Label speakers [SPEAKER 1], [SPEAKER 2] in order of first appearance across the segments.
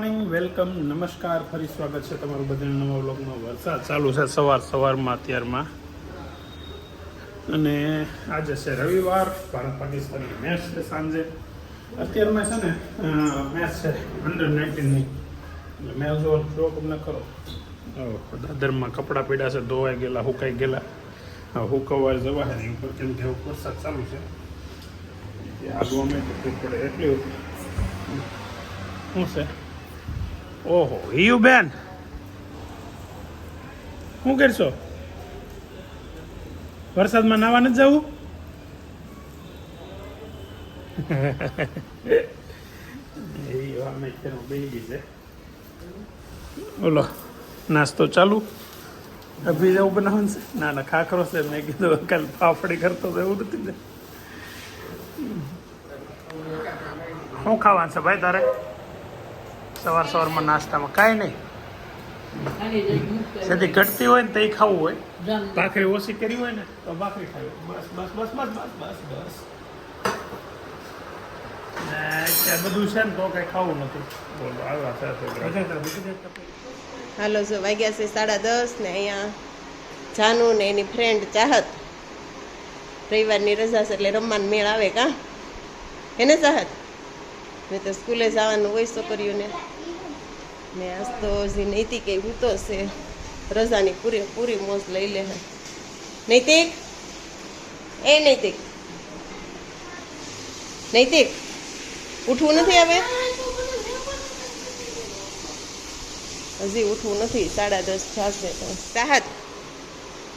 [SPEAKER 1] Morning welcome નમસ્કાર ફરી સ્વાગત છે તમારું બધાના નવા વ્લોગમાં. વરસાદ ચાલુ છે સવાર સવારમાં અત્યારમાં. અને આજે છે રવિવાર ભારત પાકિસ્તાનની મેચ છે સાંજે. અત્યારમાં છે ને મેચ છે અંડર નાઇન્ટીનની એટલે મેચ જો જો તમને ખરો. ઓહો, દાદરમાં કપડાં પીડા છે ધોવાઈ ગયેલા હુકાઈ ગયેલા. હવે હુકવવા જવા છે ઉપર કેમ કે વરસાદ ચાલુ છે. એ આગવા મેં તકલીફ પડે એટલી શું છે? ઓહો હિયુ બેન. શું કરશો? વરસાદમાં નાવા નથી જવું? બોલો નાસ્તો ચાલુ? અભી જવું બનાવવાનું છે ના ના ખાખરો છે મેં કીધું કાલ ફાફડી કરતો તો એવું નથી ને. શું ખાવાનું છે ભાઈ તારે? સવાર સવારમાં નાસ્તામાં કાંઈ નહીં. સેથી ઘટતી હોય ને તો ખાવું હોય. ભાખરી ઓછી કરી હોય ને તો ભાખરી ખાવી. બસ બસ બસ બસ બસ બસ બસ. બધું છે ને તો કઈ ખાવું નથી. બોલો આવ્યા છે
[SPEAKER 2] હાલો જો વાગ્યા છે સાડા દસ ને અહીંયા જાનુ ને એની ફ્રેન્ડ ચાહત. રવિવારની રજા છે એટલે રમવાનું મેળ આવે કાં? એને ચાહત? મેં તો સ્કૂલે જવાનું હોય છોકરીઓને. ને આજ તો હજી નૈતિક એ ઉતરશે રજાની પૂરી પૂરી મોજ લઈ લે નૈતિક એ નૈતિક નૈતિક ઉઠવું નથી હવે હજી ઉઠવું નથી સાડા દસ થશે તો ચાહત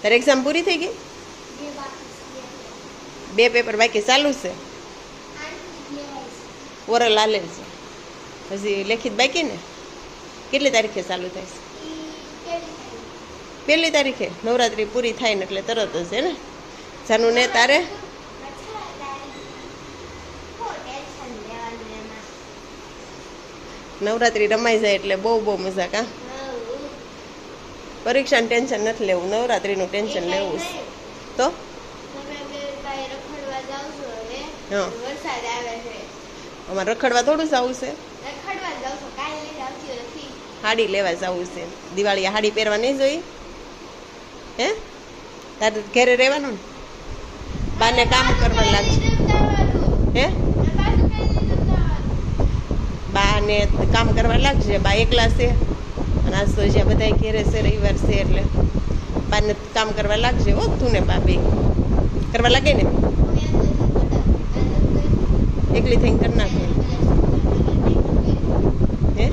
[SPEAKER 2] તારી એક્ઝામ પૂરી થઈ ગઈ બે પેપર બાકી ચાલુ છે ઓરલ આલે છે હજી લેખિત બાકી ને કેટલી તારીખે ચાલુ થાય? છે પહેલી તારીખે? નવરાત્રિ પૂરી થાય ને એટલે તરત જ છે ને? જાનું ને તારે? નવરાત્રિ રમાઈ જાય એટલે બહુ બહુ મજા કા? પરીક્ષાનું ટેન્શન નથી લેવું નવરાત્રિનું ટેન્શન લેવું તો? હા. અમારે રખડવા થોડું જવું છે
[SPEAKER 3] રખડવા જાઉં છું કાલે લઈ આવતી
[SPEAKER 2] હાડી લેવા જવું છે. દિવાળી હાડી પહેરવા નહીં જોઈ હે? તારે ઘરે રહેવાનું ને? બાને કામ કરવા લાગશે હે? બાને કામ કરવા લાગશે બા એકલા છે. અને આજ તો જ્યાં બધા ઘેરે છે, રવિવાર છે એટલે બાને કામ કરવા લાગશે હો, તું ને બા બે. કરવા લાગે ને? એકલી થઈને કરી નાખે હે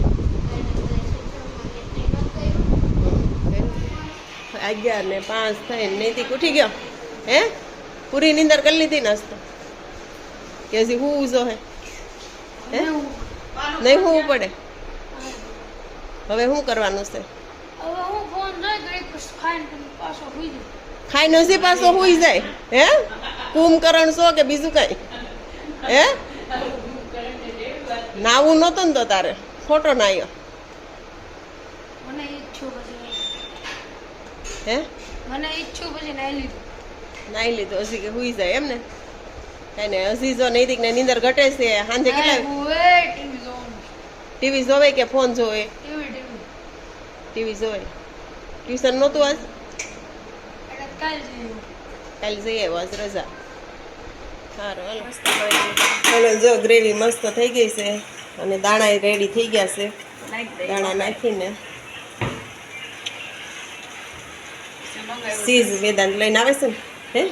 [SPEAKER 2] અગિયાર ને પાંચ થઈને નૈતિક ઉઠી ગયો. હે? પૂરી નીંદર કરી લીધી નાસ્તો. કે હજી હું જો હે? હે? નહીં હું પડે. હવે શું કરવાનું છે?
[SPEAKER 3] હવે
[SPEAKER 2] ખાઈ નથી પાછો હુઈ જાય. હે? કુંભકરણ છો કે બીજું કઈ? હે? નાવું નહોતું ને તો તારે. ખોટો નાયો
[SPEAKER 3] મને ઈચ્છું પછી
[SPEAKER 2] હે?
[SPEAKER 3] મને ઈચ્છું પછી નાઈ લીધું.
[SPEAKER 2] નાઈ લીધું. હજી કે હુઈ જાય એમ ને? કઈ ને હજી જો નૈતિક ને નીંદર ઘટે છે સાંજે કેટલા
[SPEAKER 3] ટીવી
[SPEAKER 2] જોવે કે ફોન જોવે?
[SPEAKER 3] ટીવી
[SPEAKER 2] જોવે. ટ્યુશન નહોતું આજ?
[SPEAKER 3] કાલ જઈએ.
[SPEAKER 2] આજ રજા. સારું હાલો. જો ગ્રેવી મસ્ત થઈ ગઈ છે અને દાણા રેડી થઈ ગયા છે. દાણા નાખીને. સીઝ વેદાંત લઈને આવે છે ને? હે?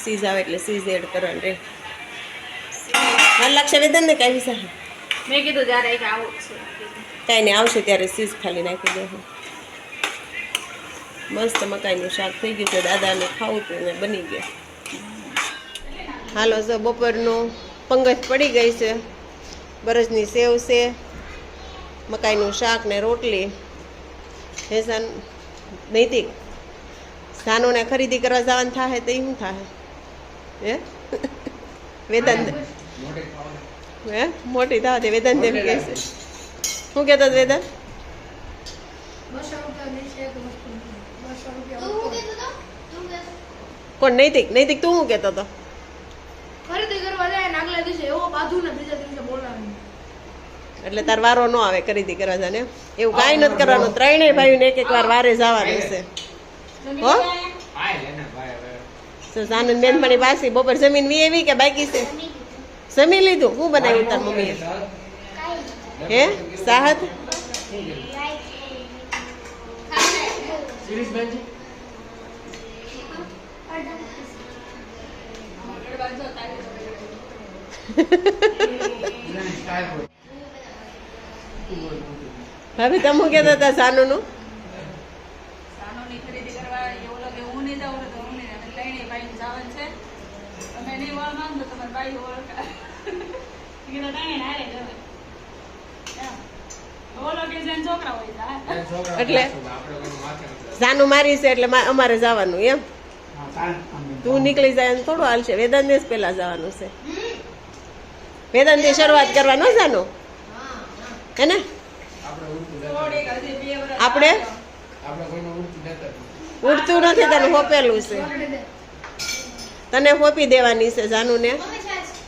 [SPEAKER 2] સીઝ આવે એટલે સીઝ એડ કરવાનું રે. હા લાગશે વેદાંત ને કાંઈ વિશે
[SPEAKER 3] મેં કીધું જ્યારે એક આવું છે.
[SPEAKER 2] કાંઈ નહીં આવશે ત્યારે સીઝ ખાલી નાખી દે મસ્ત મકાઈનું શાક થઈ ગયું છે. દાદાને ખાવું હતું ને બની ગયું. હાલો જો બપોરનું પંગજ પડી ગઈ છે. બરજની સેવ છે મકાઈનું શાક ને રોટલી. હેસાન નૈતિક સાનોને ખરીદી કરવા જવાનું થાય તો શું થાય હે? વેદાંત હે મોટી થવા દે. વેદાંત દેવી કહે છે. શું કહેતો વેદાંત
[SPEAKER 4] તું
[SPEAKER 2] કોણ નૈતિક? નૈતિક તું શું કહેતો હતો?
[SPEAKER 3] ખરીદી કરવા જાય ને આગલા દિવસે એવો બાંધું ને બીજા દિવસે બોલાવે.
[SPEAKER 2] એટલે તાર વારો ન આવે ખરીદી કરવા જાને એવું કાંઈ નથી કરવાનું. ત્રણેય ભાઈને એક એક વાર વારે જવાનું છે હો? તો સાનંદ મને પાછી બપોર જમીન વી એવી કે બાકી છે? જમી લીધું? હું બનાવ્યું તાર મમ્મીએ? હે? સાહત ભાભી તમે કહેતા હતા સાનોની
[SPEAKER 4] ખરીદી કરવા એવું લાગે હું નહીં જાઉં તો હું નહીં અને લઈને ભાઈ જવાનું છે તમે નહીં વળ ઓળખા કીધું ના જેને.
[SPEAKER 2] એટલે સાનું મારી છે એટલે અમારે જવાનું એમ. તું નીકળી જાય થોડું હાલશે. વેદાંતે જ પહેલા જવાનું છે. વેદાંતે શરૂઆત કરવાનો જાનું? હે ને? આપણે ઉડતું નથી. તને હોપેલું છે. તને હોપી દેવાની છે જાનુને.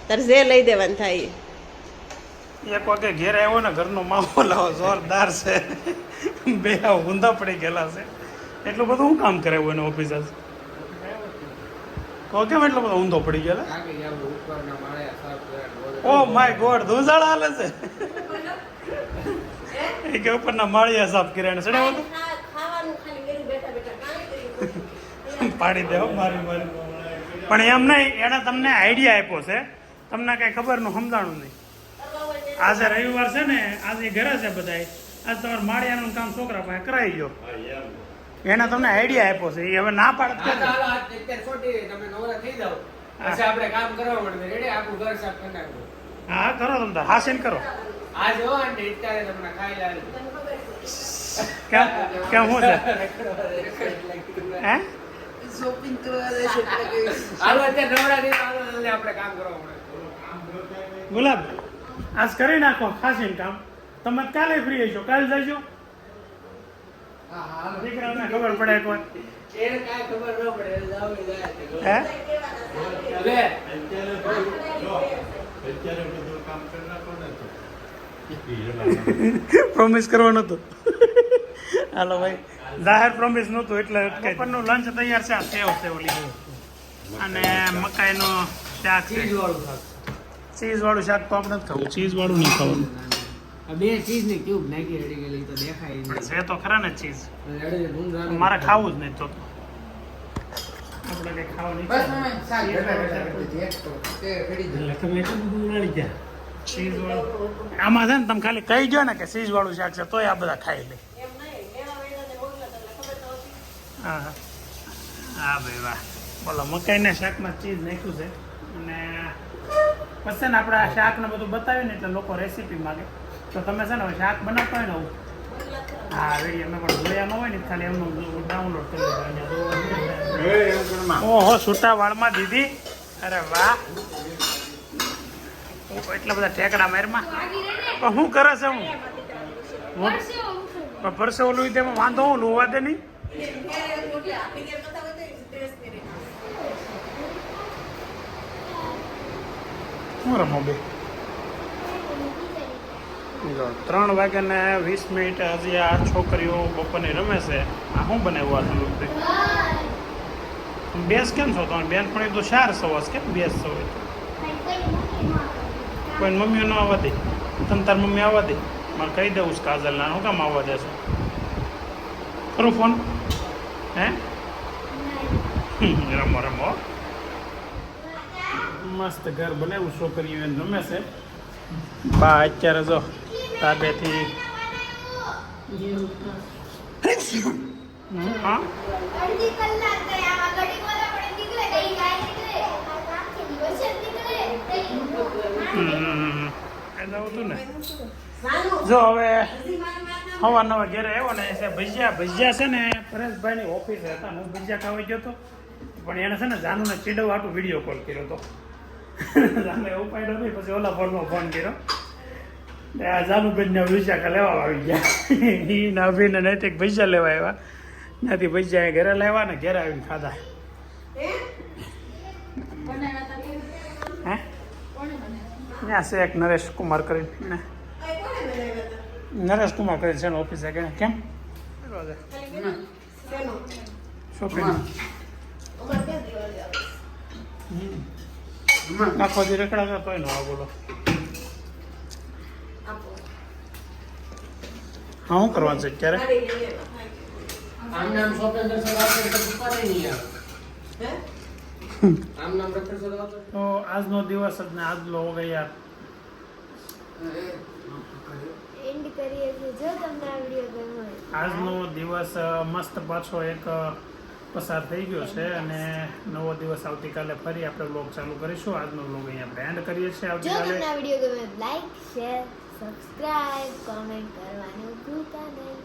[SPEAKER 2] તારે જે લઈ દેવાનું થાય.
[SPEAKER 1] એક વાગે ઘેર આવ્યો ને ઘરનો માહોલ આવો જોરદાર છે. બે ઊંધા પડી ગયેલા છે. એટલું બધું શું કામ કરાવ્યું એને ઓફિસર તો કેમ એટલો બધો ઊંધો પડી ગયેલા? ઓ માય ગોડ, ધૂંઝાળ હાલે છે. એ કે ઉપરના માળિયા સાફ કર્યા ને સડ્યા પાડી દેવો મારી મારી. પણ એમ નહીં, એણે તમને આઈડિયા આપ્યો છે. તમને કઈ ખબરનું સમજાણું નહીં આજે રવિવાર છે ને આજે ઘરે છે બધાય આજ તમારે માળિયાનું કામ છોકરા પાસે કરાવી ગયો એને તમને આઈડિયા આપ્યો છે એ હવે ના
[SPEAKER 5] હા, છોટી તમે નવરા થઈ જાઓ. પછી આપણે કામ કરવા માંડે. રેડી? આખું ઘર સાફ કરી નાખવું.
[SPEAKER 1] હા કરો તમે તાર હાસીન કરો
[SPEAKER 5] આજ હો અત્યારે તમને ખાઈ લાવી.
[SPEAKER 1] કેમ છે હે
[SPEAKER 5] હાલો, અત્યારે નવરા થઈ જાઓ, હાલો, જલ્દી આપણે કામ કરવા માંડે.
[SPEAKER 1] ગુલાબ આજ કરી નાખો ખાસીન કામ. તમે કાલે ફ્રી હશો કાલે જજો
[SPEAKER 5] હા,
[SPEAKER 1] ખબર પડે એક વાર
[SPEAKER 5] એને કાંઈ ખબર ન પડે, એટલે જાઓ એ જાય.
[SPEAKER 1] હે?
[SPEAKER 5] લે.
[SPEAKER 1] પ્રોમિસ કરવાનું હતું. હાલો ભાઈ. જાહેર પ્રોમિસ નહોતું એટલે બપોરનું લંચ તૈયાર છે. આ સેવ સેવ લીધું. અને મકાઈનો શાક છે.
[SPEAKER 5] ચીઝ વાળું શાક.
[SPEAKER 1] ચીઝ તો આપણે જ ખાવું. ચીઝ વાળું નહીં ખાવાનું
[SPEAKER 5] બે બે ચીઝની ક્યુબ નાખી રેડી ગયેલી તો દેખાય નહીં.
[SPEAKER 1] છે તો ખરા ને ચીઝ. મારે ખાવું જ નહીં તો. આપણે કઈ ખાવું નહીં
[SPEAKER 5] બસ મમ્મી,
[SPEAKER 1] તમે એટલું બધું ઉડાડી ગયા. ચીઝ વાળું આમાં છે ને તમે ખાલી કહી દો ને કે ચીઝ વાળું શાક છે તોય આ બધા ખાઈ લે. હા હા. હા ભાઈ વાહ. બોલો મકાઈના શાકમાં ચીઝ નાખ્યું છે. અને પછી ને આપણે આ શાકને બધું બતાવીને એટલે લોકો રેસીપી માગે તો તમે છે ને હવે શાક બનાવતા હોય ને આવું. હા વીડિયો મેં પણ જોયા હોય ને ખાલી એમનું ડાઉનલોડ કરી લેજો. ઓહો છૂટા વાળમાં દીધી. અરે વાહ. એટલા બધા ઠેકડા મારમાં પણ શું કરે છે હું હું? પણ પરસે ઓલું તેમાં વાંધો હું લોવા દે નહીં? શું રમો બે? જો ત્રણ વાગે ને વીસ મિનિટ હજી આ છોકરીઓ બપોરને રમે છે. આ શું બનાવ્યું આ થોડુંક બેસ કેમ છો તમે? બેન પણ તો ચાર સવાસ કેમ બેસ છો? કોઈ મમ્મીઓ ન આવવા દે? તમ તાર મમ્મી આવવા દે? મારે કહી દઉં કાજલ ના હું કામ આવવા દેશો કરું ફોન. હે? રમો રમો. મસ્ત ઘર બનાવ્યું છોકરીઓ એને ગમે છે. બા, અત્યારે જો તાબેથી હા?
[SPEAKER 6] જ
[SPEAKER 1] હવે સવાર નવા ઘેરે આવ્યો ને એ ભજીયા. ભજીયા છે ને પરેશભાઈની ઓફિસે હતા હું ભજીયા ખાવા ગયો હતો પણ એને છે ને જાનુને ચીડવવા હાટું વીડિયો કોલ કર્યો હતો જાનુ ઉપાડ્યો નહીં પછી ઓલા ફોનમાં ફોન કર્યો. ને આ જાનુબેનને ભજીયા લેવા આવી ગયા. એના ને અભિને નૈતિક ભજીયા લેવા આવ્યા. નથી એ ઘરે લાવ્યા ને ઘરે આવીને ખાધા? ત્યાં છે એક નરેશ કુમાર કરીને. ને
[SPEAKER 2] કોને
[SPEAKER 1] નરેશ કુમાર કરીને છે ઓફિસે કે કેમ? શોપિંગ આખો દી રખડા ને હા બોલો.
[SPEAKER 2] આપો
[SPEAKER 1] હા શું કરવાનું છે
[SPEAKER 5] કરશો તો
[SPEAKER 1] આજનો દિવસ જ ને આજ હો યાર.
[SPEAKER 6] એન્ડ કરીએ છીએ. જો તમને આ વીડિયો ગમ્યો હોય
[SPEAKER 1] આજનો દિવસ મસ્ત પાછો એક પસાર થઈ ગયો છે અને નવો દિવસ આવતીકાલે ફરી આપણે બ્લોગ ચાલુ કરીશું. આજનો બ્લોગ અહીંયા એન્ડ કરીએ છીએ
[SPEAKER 6] જો
[SPEAKER 1] આવતીકાલે.
[SPEAKER 6] તમને આ વિડિયો ગમે લાઈક શેર સબસ્ક્રાઇબ કોમેન્ટ કરવાનું ભૂલતા નહીં.